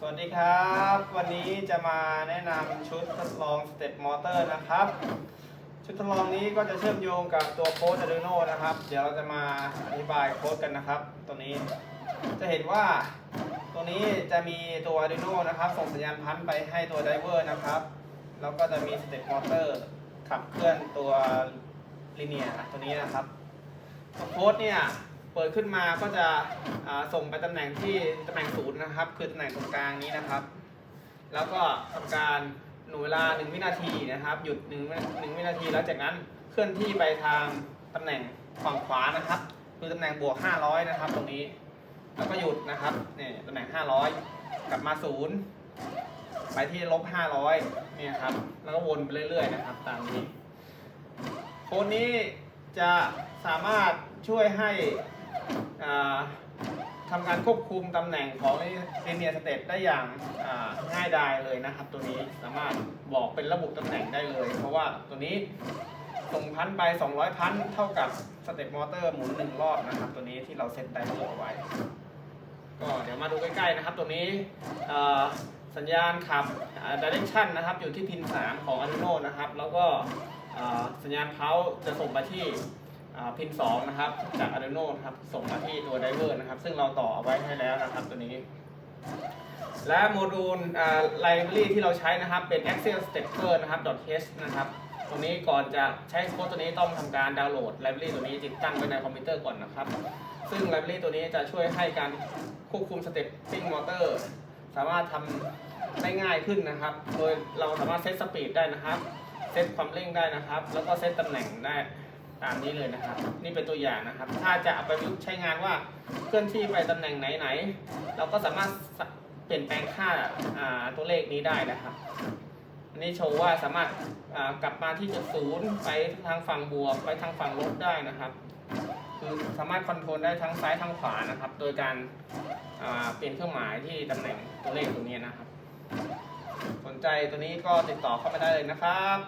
สวัสดีครับ วันนี้จะมาแนะนำชุดทดลองสเต็ปมอเตอร์นะครับ ชุดทดลองนี้ก็จะเชื่อมโยงกับตัวโค้ด Arduino นะครับ เดี๋ยวเราจะมาอธิบายโค้ดกันนะครับ ตัวนี้จะเห็นว่าตัวนี้จะมีตัว Arduino นะครับ ส่งสัญญาณพันไปให้ตัวไดเวอร์นะครับ แล้วก็จะมีสเต็ปมอเตอร์ขับเคลื่อนตัวลิเนียตัวนี้นะครับตัวโค้ดเนี่ย เปิดขึ้นมาก็จะส่งไปตำแหน่งที่ตำแหน่งศูนย์นะครับ คือตำแหน่งตรงกลางนี้นะครับ แล้วก็ทำการหน่วยเวลา 1 วินาทีนะครับ หยุด1วิหนึ่งวินาทีแล้วจากนั้นเคลื่อนที่ไปทางตำแหน่งฝั่งขวานะครับ คือตำแหน่งบวก 500 นะครับ ตรงนี้ แล้วก็หยุดนะครับนี่ตำแหน่ง 500 กลับมาศูนย์ไปที่ลบ 500เนี่ยครับ แล้วก็วนไปเรื่อยๆนะครับ ตามนี้โค้ดนี้จะสามารถช่วยให้ ทำการควบคุมตำแหน่งของ linear step ได้อย่างง่ายดายเลยนะครับ ตัวนี้สามารถบอกเป็นระบุตำแหน่งได้เลย เพราะว่าตัวนี้ส่งพันไป 200 พันเท่ากับสเต็ปมอเตอร์หมุนหนึ่งรอบนะครับ ตัวนี้ที่เราเซตไดเวอร์เอาไว้ ก็เดี๋ยวมาดูใกล้ๆนะครับ ตัวนี้สัญญาณขับอ่า direction นะครับ อยู่ที่พิน 3 ของ Arduino นะครับ แล้วก็สัญญาณเพาจะส่งไปที่ พิน2นะครับจาก Arduino นะครับส่งมาที่ตัว driver นะครับ ซึ่งเราต่อเอาไว้ให้แล้วนะครับตัวนี้ และโมดูลอ่า library ที่เราใช้นะครับเป็น Axial Stepper นะครับ .h นะครับตรงนี้ก่อนจะใช้โค้ดตัวนี้ต้องทำการดาวน์โหลด library ตัวนี้ติดตั้งไว้ในคอมพิวเตอร์ก่อนนะครับ ซึ่ง library ตัวนี้จะช่วยให้การควบคุมสเต็ปปิ้งมอเตอร์สามารถทำได้ง่ายขึ้นนะครับ โดยเราสามารถเซตสปีดได้นะครับ เซตความเร่งได้นะครับ แล้วก็เซตตำแหน่งได้ ตามนี้เลยนะครับ นี่เป็นตัวอย่างนะครับ ถ้าจะเอาไปยุกใช้งานว่าเคลื่อนที่ไปตำแหน่งไหนๆเราก็สามารถเปลี่ยนแปลงค่าาตัวเลขนี้ได้นะครับ อันนี้โชว์ว่าสามารถากลับมาที่จุดศูนย์ไปทางฝั่งบวกไปทางฝั่งลบได้นะครับ คือสามารถคอนโทรลได้ทั้งซ้ายทั้งขวานะครับ โดยการาเปลี่ยนเครื่องหมายที่ตำแหน่งตัวเลขตรงนี้นะครับ สนใจตัวนี้ก็ติดต่อเข้ามาได้เลยนะครับ